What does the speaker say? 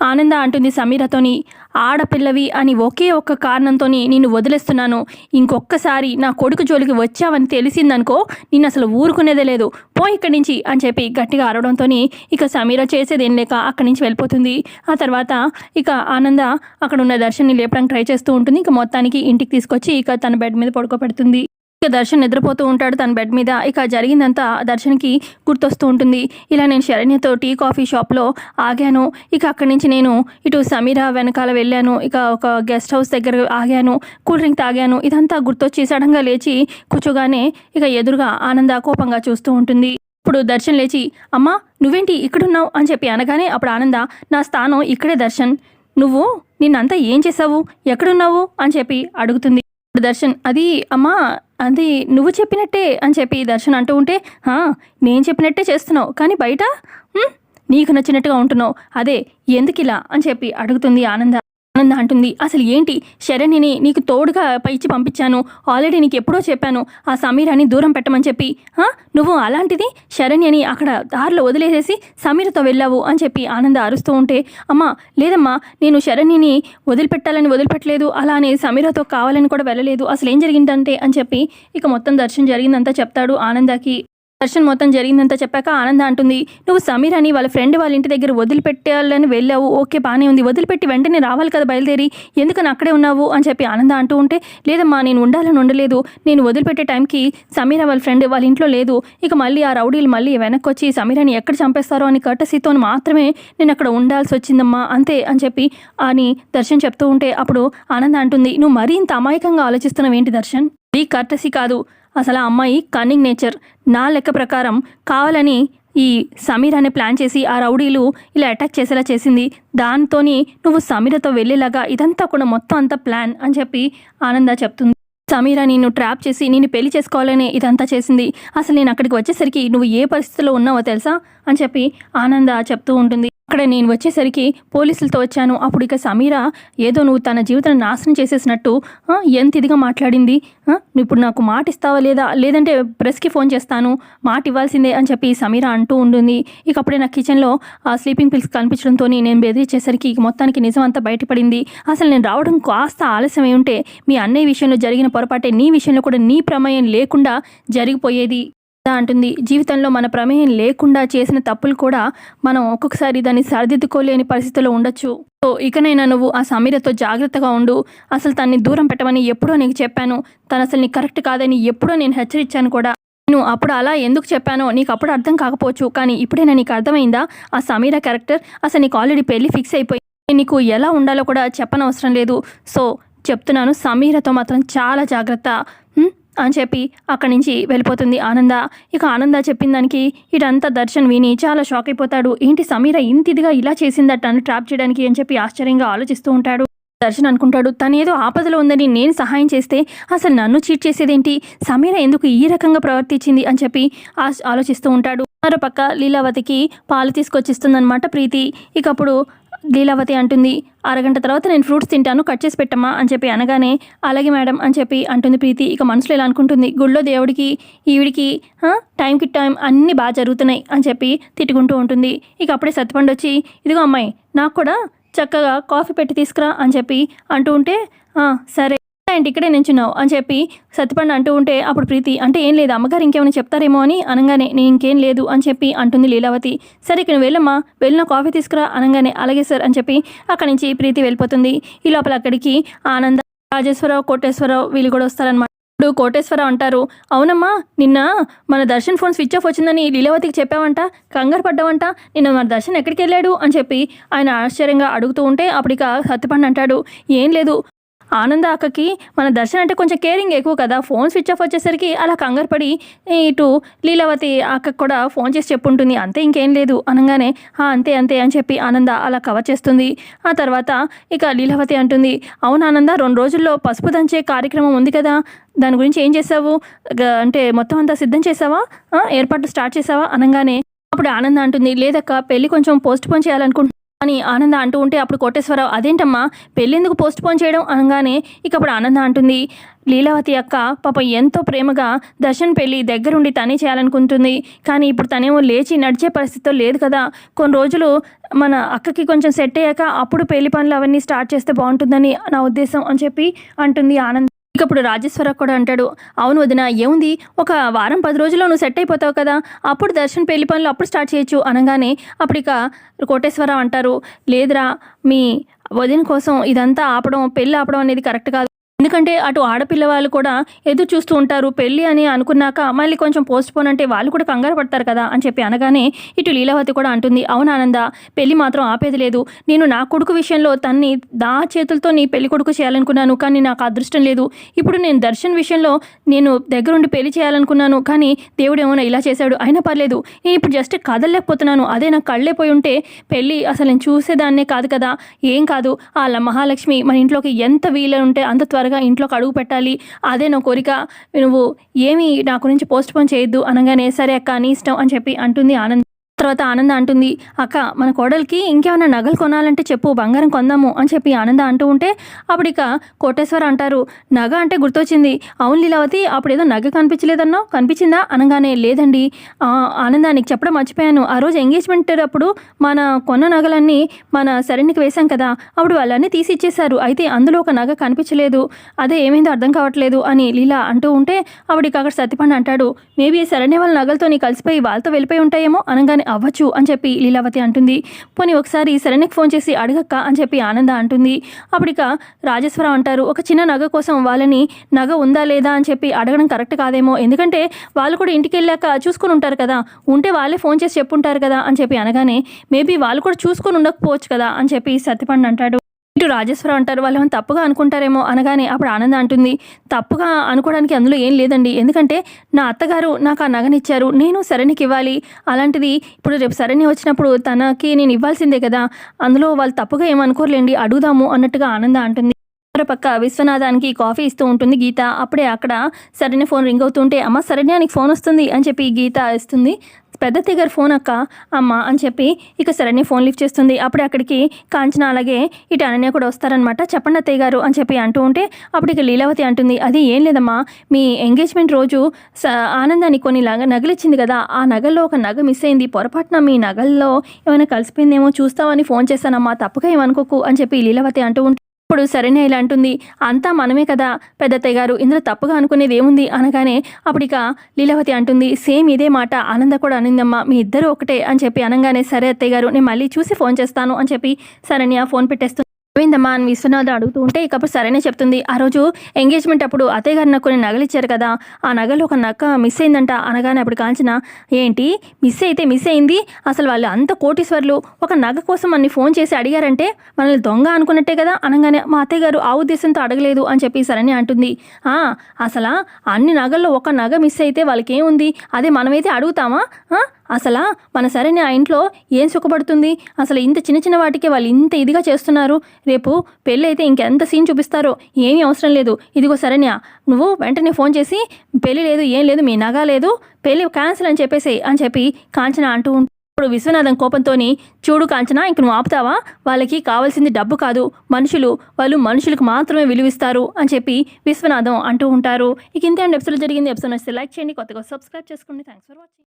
ఆనంద అంటుంది సమీరతోని ఆడపిల్లవి అని ఒకే ఒక్క కారణంతోని నిన్ను వదిలేస్తున్నాను. ఇంకొక్కసారి నా కొడుకు జోలికి వచ్చావని తెలిసిందనుకో నిన్ను అసలు ఊరుకునేదే లేదు. పో ఇక్కడి నుంచి అని చెప్పి గట్టిగా అరవడంతో ఇక సమీర చేసేదేం లేక అక్కడి నుంచి వెళ్ళిపోతుంది. ఆ తర్వాత ఇక ఆనంద అక్కడ ఉన్న దర్శన్ని లేపడానికి ట్రై చేస్తూ ఉంటుంది. ఇక మొత్తానికి ఇంటికి తీసుకొచ్చి ఇక తన బెడ్ మీద పడుకోబెడుతుంది. ఇక దర్శన్ నిద్రపోతూ ఉంటాడు తన బెడ్ మీద. ఇక జరిగిందంతా దర్శన్కి గుర్తొస్తూ ఉంటుంది. ఇలా నేను శరణ్యతో టీ కాఫీ షాప్లో ఆగాను. ఇక అక్కడి నుంచి నేను ఇటు సమీర వెనకాల వెళ్ళాను. ఇక ఒక గెస్ట్ హౌస్ దగ్గర ఆగాను. కూల్ డ్రింక్ తాగాను. ఇదంతా గుర్తొచ్చి సడన్గా లేచి కూర్చోగానే ఇక ఎదురుగా ఆనంద కోపంగా చూస్తూ ఉంటుంది. ఇప్పుడు దర్శన్ లేచి అమ్మా నువ్వేంటి ఇక్కడున్నావు? అని చెప్పి అనగానే అప్పుడు ఆనంద నా స్థానం ఇక్కడే దర్శన్. నువ్వు నిన్నంతా ఏం చేసావు ఎక్కడున్నావు? అని చెప్పి అడుగుతుంది. దర్శన్ అది అమ్మా అది నువ్వు చెప్పినట్టే అని చెప్పి దర్శన్ అంటూ ఉంటే "హా, నేను చెప్పినట్టే చేస్తున్నావు కానీ బయట? నీకు నచ్చినట్టుగా ఉంటున్నావు అదే ఎందుకు ఇలా అని చెప్పి అడుగుతుంది ఆనంద. ఆనంద అంటుంది. అసలు ఏంటి? శరణ్యని నీకు తోడుగా పైచి పంపించాను. ఆల్రెడీ నీకు ఎప్పుడో చెప్పాను. ఆ సమీరాని దూరం పెట్టమని చెప్పి. నువ్వు అలాంటిది? శరణ్యని అక్కడ దారిలో వదిలేసేసి సమీరతో వెళ్ళావు? అని చెప్పి ఆనంద అరుస్తూ ఉంటే అమ్మా లేదమ్మా నేను శరణ్యని వదిలిపెట్టాలని వదిలిపెట్టలేదు. అలానే సమీరతో కావాలని కూడా వెళ్ళలేదు. అసలు ఏం జరిగిందంటే? అని చెప్పి ఇక మొత్తం దర్శనం జరిగిందంతా చెప్తాడు ఆనందకి. దర్శన్ మొత్తం జరిగిందంతా చెప్పాక ఆనంద అంటుంది నువ్వు సమీర్ అని వాళ్ళ ఫ్రెండ్ వాళ్ళ ఇంటి దగ్గర వదిలిపెట్టాలని వెళ్ళావు. ఓకే బాగానే ఉంది. వదిలిపెట్టి వెంటనే రావాలి కదా బయలుదేరి. ఎందుకని అక్కడే ఉన్నావు? అని చెప్పి ఆనంద అంటూ ఉంటే లేదమ్మా నేను ఉండాలని ఉండలేదు. నేను వదిలిపెట్టే టైంకి సమీర వాళ్ళ ఫ్రెండ్ వాళ్ళ ఇంట్లో లేదు. ఇక మళ్ళీ ఆ రౌడీలు మళ్ళీ వెనక్కి వచ్చి సమీరాని ఎక్కడ చంపేస్తారో అని కట్టసీతో మాత్రమే నేను అక్కడ ఉండాల్సి వచ్చిందమ్మా అంతే అని చెప్పి అని దర్శన్ చెప్తూ ఉంటే అప్పుడు ఆనంద అంటుంది నువ్వు మరీ ఇంత అమాయకంగా ఆలోచిస్తున్నావు ఏంటి దర్శన్? ఈ కర్టసీ కాదు. అసలు ఆ అమ్మాయి కన్నింగ్ నేచర్ నా లెక్క ప్రకారం కావాలని ఈ సమీర్ అనే ప్లాన్ చేసి ఆ రౌడీలు ఇలా అటాక్ చేసేలా చేసింది. దాంతోని నువ్వు సమీరతో వెళ్ళేలాగా ఇదంతా కూడా మొత్తం అంతా ప్లాన్ అని చెప్పి ఆనంద చెప్తుంది. సమీర నిన్ను ట్రాప్ చేసి నేను పెళ్ళి చేసుకోవాలని ఇదంతా చేసింది. అసలు నేను అక్కడికి వచ్చేసరికి నువ్వు ఏ పరిస్థితిలో ఉన్నావో తెలుసా అని చెప్పి ఆనంద చెప్తూ ఉంటుంది. అక్కడ నేను వచ్చేసరికి పోలీసులతో వచ్చాను. అప్పుడు ఇక సమీరా ఏదో నువ్వు తన జీవితాన్ని నాశనం చేసేసినట్టు ఎంత ఇదిగా మాట్లాడింది? నువ్వు ఇప్పుడు నాకు మాట ఇస్తావా లేదా? లేదంటే ప్రెస్కి ఫోన్ చేస్తాను మాట ఇవ్వాల్సిందే అని చెప్పి సమీరా అంటూ ఉంటుంది. ఇక అప్పుడే నా కిచెన్లో ఆ స్లీపింగ్ పిల్స్ కనిపించడంతో నేను బెదిరించేసరికి ఇక మొత్తానికి నిజం అంతా బయటపడింది. అసలు నేను రావడం కాస్త ఆలస్యం ఉంటే మీ అన్నయ్య విషయంలో జరిగిన పొరపాటే నీ విషయంలో కూడా నీ ప్రమేయం లేకుండా జరిగిపోయేది. అంటుంది. జీవితంలో మన ప్రమేయం లేకుండా చేసిన తప్పులు కూడా మనం ఒక్కొక్కసారి దాన్ని సరిదిద్దుకోలేని పరిస్థితిలో ఉండొచ్చు. సో ఇకనైనా నువ్వు ఆ సమీరతో జాగ్రత్తగా ఉండు. అసలు తన్ని దూరం పెట్టమని ఎప్పుడో నీకు చెప్పాను. తను అసలు నీ కరెక్ట్ కాదని ఎప్పుడో నేను హెచ్చరించాను కూడా. నేను అప్పుడు అలా ఎందుకు చెప్పానో నీకు అప్పుడు అర్థం కాకపోవచ్చు. కానీ ఇప్పుడైనా నీకు అర్థమైందా? ఆ సమీర క్యారెక్టర్ అసలు నీకు ఆల్రెడీ పెళ్ళి ఫిక్స్ అయిపోయి నీకు ఎలా ఉండాలో కూడా చెప్పనవసరం లేదు. సో చెప్తున్నాను సమీరతో మాత్రం చాలా జాగ్రత్త. అని చెప్పి అక్కడి నుంచి వెళ్ళిపోతుంది ఆనంద. ఇక ఆనంద చెప్పిన దానికి ఇటంతా దర్శన్ విని చాలా షాక్ అయిపోతాడు. ఏంటి సమీర ఇంత ఇదిగా ఇలా చేసిందట నన్ను ట్రాప్ చేయడానికి అని చెప్పి ఆశ్చర్యంగా ఆలోచిస్తూ ఉంటాడు. దర్శన్ అనుకుంటాడు తనేదో ఆపదలో ఉందని నేను సహాయం చేస్తే అసలు నన్ను చీట్ చేసేదేంటి? సమీర ఎందుకు ఈ రకంగా ప్రవర్తించింది అని చెప్పి ఆలోచిస్తూ ఉంటాడు. మరో పక్క లీలావతికి పాలు తీసుకొచ్చిస్తుందన్నమాట ప్రీతి. ఇక అప్పుడు లీలావతి అంటుంది అరగంట తర్వాత నేను ఫ్రూట్స్ తింటాను కట్ చేసి పెట్టమ్మా అని చెప్పి అనగానే అలాగే మేడం అని చెప్పి అంటుంది ప్రీతి. ఇక మనసులో ఇలా అనుకుంటుంది గుళ్ళో దేవుడికి ఈవిడికి టైంకి టైం అన్నీ బాగా జరుగుతున్నాయి అని చెప్పి తిట్టుకుంటూ ఉంటుంది. ఇక అప్పుడే సత్తిపండు వచ్చి ఇదిగో అమ్మాయి నాకు కూడా చక్కగా కాఫీ పెట్టి తీసుకురా అని చెప్పి అంటూ ఉంటే సరే అండ్ ఇక్కడే నించున్నావు అని చెప్పి సత్యపండు అంటూ ఉంటే అప్పుడు ప్రీతి అంటే ఏం లేదు అమ్మగారు ఇంకేమైనా చెప్తారేమో అని అనగానే నేను ఇంకేం లేదు అని చెప్పి అంటుంది లీలావతి. సరే ఇక్కడ వెళ్ళమ్మా వెళ్ళిన కాఫీ తీసుకురా అనగానే అలాగే సార్ అని చెప్పి అక్కడి నుంచి ప్రీతి వెళ్ళిపోతుంది. ఈ లోపల అక్కడికి ఆనంద రాజేశ్వరరావు కోటేశ్వరరావు వీళ్ళు కూడా వస్తారనమాట ఇప్పుడు కోటేశ్వరరావు అంటారు అవునమ్మా నిన్న మన దర్శన్ ఫోన్ స్విచ్ ఆఫ్ వచ్చిందని లీలావతికి చెప్పావంట కంగారు పడ్డావంట నిన్న మన దర్శన్ ఎక్కడికి వెళ్ళాడు అని చెప్పి ఆయన ఆశ్చర్యంగా అడుగుతూ ఉంటే అప్పటిక సత్యపండు అంటాడు ఏం లేదు ఆనంద అక్కకి మన దర్శన్ అంటే కొంచెం కేరింగ్ ఎక్కువ కదా. ఫోన్ స్విచ్ ఆఫ్ వచ్చేసరికి అలా కంగారు పడి ఇటు లీలావతి అక్కకు కూడా ఫోన్ చేసి చెప్పుంటుంది. అంతే ఇంకేం లేదు అనగానే అంతే అంతే అని చెప్పి ఆనంద అలా కవర్ చేస్తుంది. ఆ తర్వాత ఇక లీలావతి అంటుంది అవును ఆనంద రెండు రోజుల్లో పసుపు దంచే కార్యక్రమం ఉంది కదా. దాని గురించి ఏం చేసావు? అంటే మొత్తం అంతా సిద్ధం చేసావా? ఏర్పాట్లు స్టార్ట్ చేసావా? అనగానే అప్పుడు ఆనంద అంటుంది లేదక్క పెళ్ళి కొంచెం పోస్ట్ పోన్ చేయాలనుకుంటున్నాను అని ఆనంద అంటూ ఉంటే అప్పుడు కోటేశ్వరరావు అదేంటమ్మా పెళ్ళెందుకు పోస్ట్ పోన్ చేయడం అనగానే ఇక అప్పుడు ఆనంద అంటుంది లీలావతి అక్క పాప ఎంతో ప్రేమగా దర్శన్ పెళ్ళి దగ్గరుండి తనే చేయాలనుకుంటుంది. కానీ ఇప్పుడు తనేమో లేచి నడిచే పరిస్థితిలో లేదు కదా. కొన్ని రోజులు మన అక్కకి కొంచెం సెట్ అయ్యాక అప్పుడు పెళ్ళి పనులు అవన్నీ స్టార్ట్ చేస్తే బాగుంటుందని నా ఉద్దేశం అని చెప్పి అంటుంది ఆనంద్. ఇక అప్పుడు రాజేశ్వర కూడా అంటాడు అవును వదిన ఏముంది? ఒక వారం పది రోజుల్లో నువ్వు సెట్ అయిపోతావు కదా. అప్పుడు దర్శన్ పెళ్ళి పనులు అప్పుడు స్టార్ట్ చేయొచ్చు. అనగానే అప్పుడు ఇక కోటేశ్వరరావు అంటారు లేదురా మీ వదిన కోసం ఇదంతా ఆపడం పెళ్ళి ఆపడం అనేది కరెక్ట్ కాదు. ఎందుకంటే అటు ఆడపిల్ల వాళ్ళు కూడా ఎదురు చూస్తూ ఉంటారు పెళ్ళి అని అనుకున్నాక మళ్ళీ కొంచెం పోస్ట్ పోన్ అంటే వాళ్ళు కూడా కంగారు పడతారు కదా అని చెప్పి అనగానే ఇటు లీలావతి కూడా అంటుంది అవును ఆనంద పెళ్ళి మాత్రం ఆపేది లేదు. నేను నా కొడుకు విషయంలో తన్ని దా చేతులతో నీ పెళ్ళి కొడుకు చేయాలనుకున్నాను కానీ నాకు అదృష్టం లేదు. ఇప్పుడు నేను దర్శన్ విషయంలో నేను దగ్గరుండి పెళ్ళి చేయాలనుకున్నాను కానీ దేవుడు ఏమైనా ఇలా చేశాడు? అయినా పర్లేదు. నేను ఇప్పుడు జస్ట్ కదలలేకపోతున్నాను. అదే నాకు కళ్ళైపోయి ఉంటే పెళ్ళి అసలు నేను చూసేదాన్నే కాదు కదా. ఏం కాదు. వాళ్ళ మహాలక్ష్మి మన ఇంట్లోకి ఎంత వీలు ఉంటే అంత త్వరగా ఇంట్లోకి అడుగు పెట్టాలి. అదే నా కోరిక. నువ్వు ఏమి నా గురించి పోస్ట్ పోన్ చేయొద్దు అనగానే సరే అక్క నీ ఇష్టం అని చెప్పి అంటుంది ఆనంద్. తర్వాత ఆనంద అంటుంది అక్క మన కోడలికి ఇంకేమైనా నగలు కొనాలంటే చెప్పు బంగారం కొందాము అని చెప్పి ఆనంద అంటూ ఉంటే అప్పుడు ఇక కోటేశ్వర అంటారు నగ అంటే గుర్తొచ్చింది. అవును లీలావతి అప్పుడు ఏదో నగ కనిపించలేదన్నా కనిపించిందా? అనగానే లేదండి. ఆ, ఆనంద నీకు చెప్పడం మర్చిపోయాను. ఆ రోజు ఎంగేజ్మెంట్ అప్పుడు మన కొన్న నగలన్నీ మన శరణ్యకి వేశాం కదా అప్పుడు వాళ్ళన్నీ తీసి ఇచ్చేశారు. అయితే అందులో ఒక నగ కనిపించలేదు. అదే ఏమైందో అర్థం కావట్లేదు అని లీలా అంటూ ఉంటే అప్పుడు ఇక అక్కడ సత్యపండు అంటాడు మేబీ శరణ్య వాళ్ళ నగలతో నీ కలిసిపోయి వాళ్ళతో వెళ్ళిపోయి ఉంటాయేమో అనగానే అవ్వచ్చు అని చెప్పి లీలావతి అంటుంది. పోనీ ఒకసారి శరణ్యకి ఫోన్ చేసి అడగక్క అని చెప్పి ఆనంద అంటుంది. అప్పుడిక రాజేశ్వరం అంటారు ఒక చిన్న నగ కోసం వాళ్ళని నగ ఉందా లేదా అని చెప్పి అడగడం కరెక్ట్ కాదేమో. ఎందుకంటే వాళ్ళు కూడా ఇంటికి వెళ్ళాక చూసుకుని ఉంటారు కదా. ఉంటే వాళ్ళే ఫోన్ చేసి చెప్పుంటారు కదా అని చెప్పి అనగానే మేబీ వాళ్ళు కూడా చూసుకొని ఉండకపోవచ్చు కదా అని చెప్పి సత్యపండు అంటాడు. ఇటు రాజేశ్వరం అంటారు వాళ్ళు ఏమైనా తప్పుగా అనుకుంటారేమో అనగానే అప్పుడు ఆనంద అంటుంది తప్పుగా అనుకోవడానికి అందులో ఏం లేదండి. ఎందుకంటే నా అత్తగారు నాకు ఆ నగనిచ్చారు. నేను సరణికి ఇవ్వాలి. అలాంటిది ఇప్పుడు రేపు సరణి వచ్చినప్పుడు తనకి నేను ఇవ్వాల్సిందే కదా. అందులో వాళ్ళు తప్పుగా ఏమనుకోర్లేండి అడుగుదాము అన్నట్టుగా ఆనంద అంటుంది. పక్క విశ్వనాథానికి కాఫీ ఇస్తూ ఉంటుంది గీత. అప్పుడే అక్కడ సరైన ఫోన్ రింగ్ అవుతుంటే అమ్మ సరైన నీకు ఫోన్ వస్తుంది అని చెప్పి గీత ఇస్తుంది. పెద్ద తిగర్ ఫోన్ అక్క అమ్మ అని చెప్పి ఇక శరణ్య ఫోన్ లిఫ్ట్ చేస్తుంది. అప్పుడే అక్కడికి కాంచన అలాగే ఇటు అనన్య కూడా వస్తారనమాట చెప్పండి అత్తయ్య గారు అని చెప్పి అంటూ ఉంటే అప్పుడు ఇక లీలావతి అంటుంది అది ఏం లేదమ్మా మీ ఎంగేజ్మెంట్ రోజు స ఆనందాన్ని కొన్ని నగ నగలిచ్చింది కదా ఆ నగల్లో ఒక నగ మిస్ అయింది పొరపాటున మీ నగల్లో ఏమైనా కలిసిపోయిందేమో చూస్తామని ఫోన్ చేశానమ్మా తప్పుగా ఏమనుకోకు అని చెప్పి లీలావతి అంటూ ఇప్పుడు సరైన ఇలా అంటుంది. అంతా మనమే కదా పెద్దత్తయ్య గారు. ఇందులో తప్పుగా అనుకునేది ఏముంది అనగానే అప్పుడు ఇక లీలావతి అంటుంది. సేమ్ ఇదే మాట ఆనంద కూడా అనిందమ్మా. మీ ఇద్దరు ఒకటే అని చెప్పి అనగానే సరే అత్తయ్య గారు నేను మళ్ళీ చూసి ఫోన్ చేస్తాను అని చెప్పి సరణ్య ఫోన్ పెట్టేస్తుంది ఏమైందమ్మా అని విశ్వనాథ్ అడుగుతూ ఉంటే ఇక సరైన చెప్తుంది. ఆ రోజు ఎంగేజ్మెంట్ అప్పుడు అత్తయ్య గారు నాకు కొన్ని నగలు ఇచ్చారు కదా. ఆ నగలు ఒక నక్క మిస్ అయిందంట అనగానే అప్పుడు కాంచిన ఏంటి? మిస్ అయితే మిస్ అయింది? అసలు వాళ్ళు అంత కోటీశ్వర్లు. ఒక నగ కోసం అన్ని ఫోన్ చేసి అడిగారంటే మనల్ని దొంగ అనుకున్నట్టే కదా? అనగానే మా అత్తయ్య గారు ఆ ఉద్దేశంతో అడగలేదు అని చెప్పి సరణి అంటుంది. "ఆ, అసలా అన్ని నగల్లో ఒక నగ మిస్ అయితే వాళ్ళకి ఏముంది అదే మనమైతే అడుగుతామా? అసలా మన సరైన ఆ ఇంట్లో ఏం సుఖపడుతుంది? అసలు ఇంత చిన్న చిన్న వాటికే వాళ్ళు ఇంత ఇదిగా చేస్తున్నారు. రేపు పెళ్ళి అయితే ఇంకెంత సీన్ చూపిస్తారో ఏమీ అవసరం లేదు. ఇదిగో సరేనా నువ్వు వెంటనే ఫోన్ చేసి పెళ్ళి లేదు ఏం లేదు మీ నగా లేదు పెళ్ళి క్యాన్సిల్ అని చెప్పేసి అని చెప్పి కాంచన అంటూ ఉంటుంది ఇప్పుడు విశ్వనాథం కోపంతోని చూడు కాంచనా ఇంక నువ్వు ఆపుతావా? వాళ్ళకి కావాల్సింది డబ్బు కాదు మనుషులు వాళ్ళు మనుషులకు మాత్రమే విలువిస్తారు అని చెప్పి విశ్వనాథం అంటూ ఉంటారు. ఇక ఇంతే అండి ఎపిసోడ్ జరిగింది. ఎపిసోడ్ నచ్చితే లైక్ చేయండి కొత్తగా సబ్స్క్రైబ్ చేసుకోండి. Thanks for watching